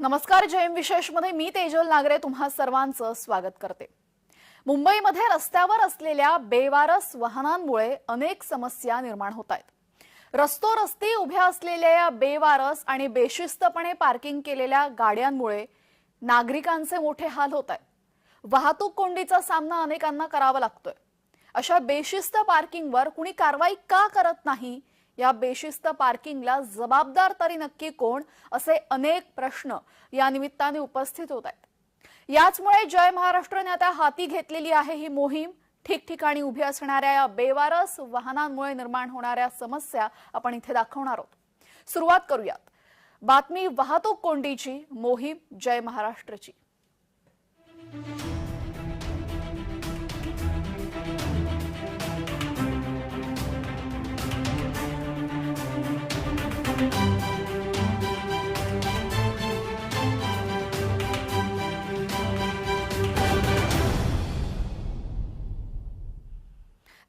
नमस्कार जयम विशेषमध्ये मी तेजल नागरे तुम्हा सर्वांचं स्वागत करते. मुंबईमध्ये रस्त्यावर असलेल्या बेवारस वाहनांमुळे अनेक समस्या निर्माण होत आहेत. रस्तो रस्ती उभ्या असलेल्या या बेवारस आणि बेशिस्तपणे पार्किंग केलेल्या गाड्यांमुळे नागरिकांचे मोठे हाल होत आहेत. वाहतूक कोंडीचा सामना अनेकांना करावा लागतोय. अशा बेशिस्त पार्किंगवर कुणी कारवाई का करत नाही या बेशिस्त पार्किंगला जबाबदार तरी नक्की कोण असे अनेक प्रश्न या निमित्ताने उपस्थित होत आहेत. याचमुळे जय महाराष्ट्रने आता हाती घेतलेली आहे ही मोहीम. ठिकठिकाणी उभी असणाऱ्या या बेवारस वाहनांमुळे निर्माण होणाऱ्या समस्या आपण इथे दाखवणार आहोत. सुरुवात करूयात. बातमी वाहतूक कोंडीची मोहीम जय महाराष्ट्रची.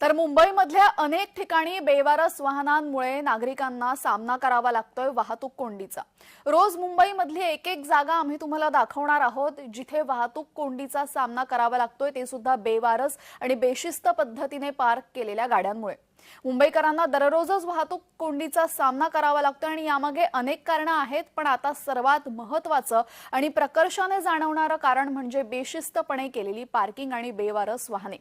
तर मुंबईमधल्या अनेक ठिकाणी बेवारस वाहनांमुळे नागरिकांना सामना करावा लागतोय वाहतूक कोंडीचा. रोज मुंबईमधली एक एक जागा आम्ही तुम्हाला दाखवणार आहोत जिथे वाहतूक कोंडीचा सामना करावा लागतोय ते सुद्धा बेवारस आणि बेशिस्त पद्धतीने पार्क केलेल्या गाड्यांमुळे. मुंबईकरांना दररोजच वाहतूक कोंडीचा सामना करावा लागतो आणि यामागे अनेक कारणं आहेत पण आता सर्वात महत्वाचं आणि प्रकर्षाने जाणवणारं कारण म्हणजे बेशिस्तपणे केलेली पार्किंग आणि बेवारस वाहने.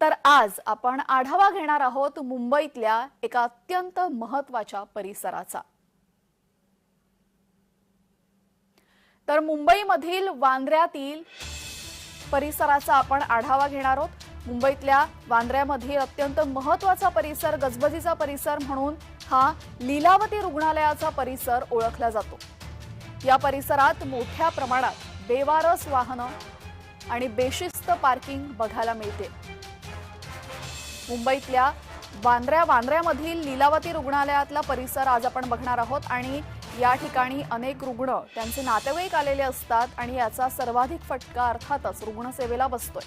तर आज आपण आढावा घेणार आहोत मुंबईतल्या एका अत्यंत महत्त्वाच्या परिसराचा. तर मुंबईमधील वांद्र्यातील परिसराचा आपण आढावा घेणार आहोत. मुंबईतल्या वांद्र्यामधील अत्यंत महत्त्वाचा परिसर गजबजीचा परिसर म्हणून हा लीलावती रुग्णालयाचा परिसर ओळखला जातो. या परिसरात मोठ्या प्रमाणात बेवारस वाहनं आणि बेशिस्त पार्किंग बघायला मिळते. मुंबईतल्या वांद्र्या वांद्र्यामधील लीलावती रुग्णालयातला परिसर आज आपण बघणार आहोत आणि या ठिकाणी अनेक रुग्ण त्यांचे नातेवाईक आलेले असतात आणि याचा सर्वाधिक फटका अर्थातच रुग्णसेवेला बसतोय.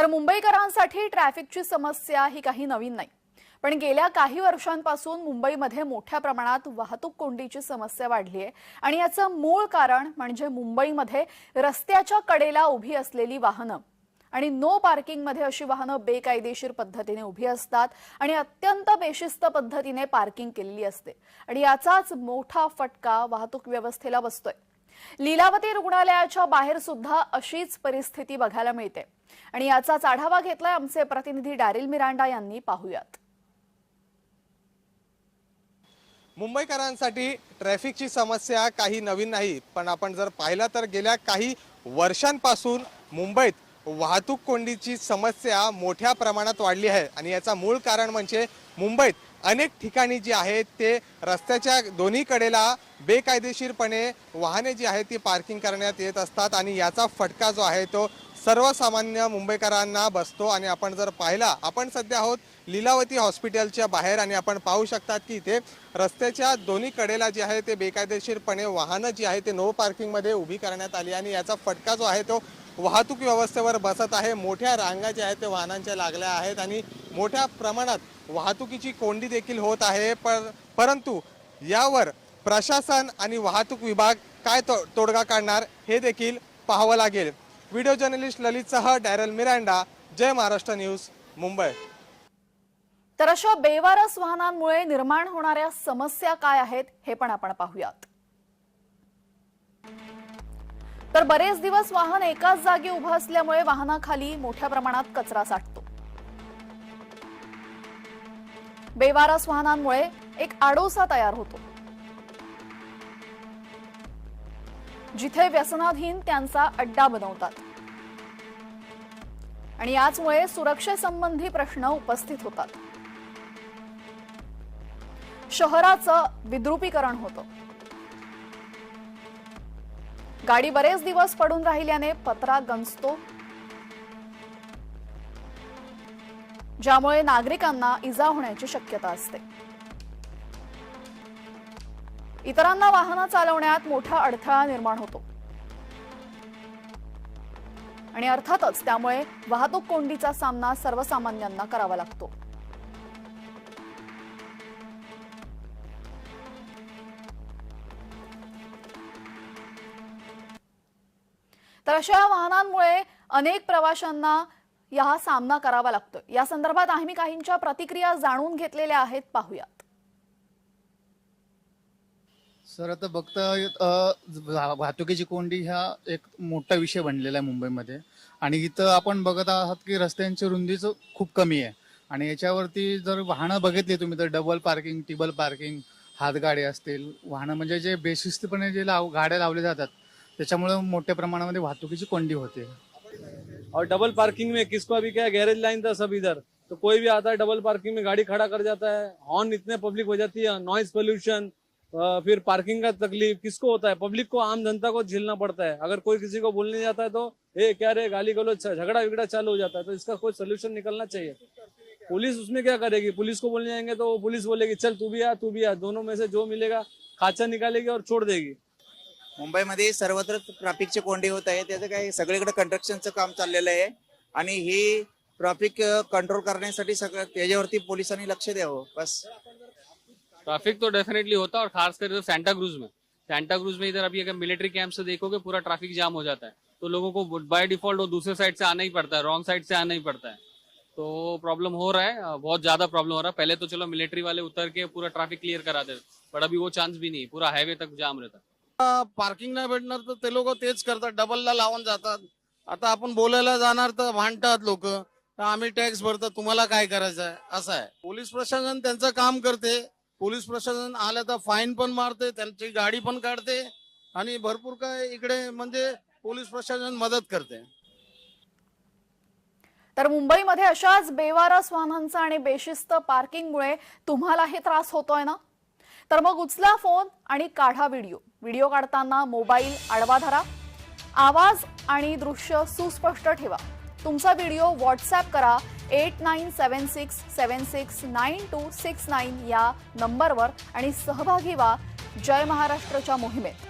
तर मुंबईकरांसाठी ट्रॅफिकची समस्या ही काही नवीन नाही. पण गेल्या काही वर्षांपासून मुंबईमध्ये मोठ्या प्रमाणात वाहतूक कोंडीची समस्या वाढली आहे आणि याचं मूळ कारण म्हणजे मुंबईमध्ये रस्त्याच्या कडेला उभी असलेली वाहनं आणि नो पार्किंगमध्ये अशी वाहनं बेकायदेशीर पद्धतीने उभी असतात आणि अत्यंत बेशिस्त पद्धतीने पार्किंग केलेली असते. आणि याचाच मोठा फटका वाहतूक व्यवस्थेला बसतोय. लीलावती रुग्णालयाच्या बाहेर सुद्धा अशीच परिस्थिती बघायला मिळते. आणि याचाच आढावा घेतलाय आमचे प्रतिनिधी डॅरिल मिरांडा यांनी. पाहूयात. मुंबईकरांसाठी ट्रॅफिकची समस्या काही नवीन नाही पण आपण जर पाहिलं तर गेल्या काही वर्षांपासून मुंबईत वाहतूक कोंडीची समस्या मोठ्या प्रमाणात वाढली आहे. आणि याचा मूळ कारण म्हणजे मुंबईत अनेक ठिकाणी जी आहेत ते रस्त्याच्या दोन्ही कडेला बेकायदेशीरपणे वाहने जी आहेत ती पार्किंग करण्यात येत असतात आणि याचा फटका जो आहे तो सर्वसामान्य मुंबईकरांना बसतो. आणि आपण जर पाहिला आपण सध्या आहोत लीलावती हॉस्पिटलच्या बाहेर आणि आपण पाहू शकतात की इथे रस्त्याच्या दोन्ही कडेला जे आहे ते बेकायदेशीरपणे वाहनं जी आहे ते नो पार्किंगमध्ये उभी करण्यात आली. आणि याचा फटका जो आहे तो वाहतूक व्यवस्थेवर बसत आहे. मोठ्या रांगा ज्या आहेत ते वाहनांच्या लागल्या आहेत. आणि मोठ्या प्रमाणात वाहतुकीची कोंडी देखील होत आहे पर परंतु यावर प्रशासन आणि वाहतूक विभाग काय तो तोडगा काढणार हे देखील पाहावं लागेल. व्हिडिओ जर्नलिस्ट ललितसह डॅरल मिरांडा जय महाराष्ट्र न्यूज मुंबई. तर अशा बेवारस वाहनांमुळे निर्माण होणाऱ्या समस्या काय आहेत हे पण आपण पाहूयात. तर बरेच दिवस वाहन एकाच जागी उभं असल्यामुळे वाहनाखाली मोठ्या प्रमाणात कचरा साठतो. बेवारस वाहनांमुळे एक आडोसा तयार होतो. जिथे व्यसनाधीन त्यांचा अड्डा बनवतात. आणि याचमुळे सुरक्षेसंबंधी प्रश्न उपस्थित होतात. शहराचं विद्रुपीकरण होतं. गाडी बरेच दिवस पडून राहिल्याने पत्रा गंजतो. ज्यामुळे नागरिकांना इजा होण्याची शक्यता असते. इतरांना वाहनं चालवण्यात मोठा अडथळा निर्माण होतो. आणि अर्थातच त्यामुळे वाहतूक कोंडीचा सामना सर्वसामान्यांना करावा लागतो. तर अशा वाहनांमुळे अनेक प्रवाशांना या सामना करावा लागतोय. या संदर्भात आम्ही काहींच्या प्रतिक्रिया जाणून घेतलेल्या आहेत. पाहूयात. सर आता बघता वाहतुकीची कोंडी हा एक मोठा विषय बनलेला आहे मुंबईमध्ये. आणि इथं आपण बघत आहात की रस्त्यांची रुंदीच खूप कमी आहे. आणि याच्यावरती जर वाहनं बघितली तुम्ही तर डबल पार्किंग टिबल पार्किंग हातगाडी असतील. वाहनं म्हणजे जे बेशिस्तपणे जे लाव गाड्या लावल्या जातात त्याच्यामुळे मोठ्या प्रमाणामध्ये वाहतुकीची कोंडी होते. और डबल पार्किंग में किसको अभी क्या गैरेज लाइन था सब इधर। तो कोई भी आता है डबल पार्किंग में, गाड़ी खड़ा कर जाता है। हॉर्न इतने पब्लिक हो जाती है नॉइज़ पोल्यूशन फिर पार्किंग का तकलीफ़, किसको होता है? पब्लिक को, आम जनता को झेलना पड़ता है। अगर कोई किसी को बोलने जाता है तो ए, क्या रे, गाली गलो झगड़ा विगड़ा चालू हो जाता है। तो इसका कोई सोल्यूशन निकलना चाहिए। पुलिस उसमें क्या करेगी? पुलिस को बोलने जाएँगे तो वो पुलिस बोलेगी, चल, तू भी आ, तू भी आ, दोनों में से जो मिलेगा, खाचा निकालेगी और छोड़ देगी। मुंबईमध्ये सर्वत्र ट्रॅफिकची कोंडे होत आहे त्याचं काय सगळीकडे कंस्ट्रक्शनचं काम चाललेलं आहे. आणि हे ट्रॅफिक कंट्रोल करण्यासाठी सगळं त्याच्यावरती पोलिसांनी लक्ष द्यावं. बस. ट्रैफिक तो डेफिनेटली होता और खासकर इधर सेंटा क्रूज में. मे क्रूज में इधर अभी अगर मिलिट्री कैंप से देखोगे पूरा ट्रैफिक जाम हो जाता है। तो लोगों को बाय डिफॉल्ट वो दूसरे साइड से आना ही पड़ता है रॉन्ग साइड से आना ही पड़ता है। तो प्रॉब्लम हो रहा है बहुत ज्यादा प्रॉब्लम हो रहा है। पहले तो चलो मिलिट्री वाले उतर के पूरा ट्रैफिक क्लियर करा दे बट अभी वो चांस भी नहीं पूरा हाईवे तक जाम रहता। है पार्किंग नाही भेटणार तर ते लोक तेच करतात. डबलला लावून जातात. आता आपण बोलायला जाणार तर भांडतात लोक. आम्ही टॅक्स भरतो तुम्हाला काय करायचं आहे? असं आहे. पोलीस प्रशासन त्यांचं काम करते. पोलीस प्रशासन आलं तर फाईन पण मारते. त्यांची गाडी पण काढते. आणि भरपूर काय इकडे म्हणजे पोलीस प्रशासन मदत करते. तर मुंबईमध्ये अशाच बेवारस वाहनांचा आणि बेशिस्त पार्किंगमुळे तुम्हालाही त्रास होतोय ना? तर मग उचला फोन आणि काढा व्हिडिओ. व्हिडिओ काढताना मोबाईल आडवा धरा. आवाज आणि दृश्य सुस्पष्ट ठेवा. तुमचा व्हिडिओ व्हॉट्सॲप करा eight nine seven six seven six nine two six nine या नंबरवर आणि सहभागी व्हा. जय महाराष्ट्रच्या मोहिमेत.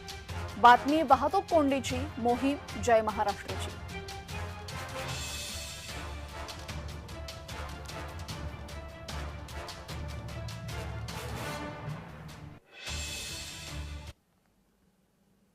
बातमी वाहतूक कोंडीची मोहीम जय महाराष्ट्राची.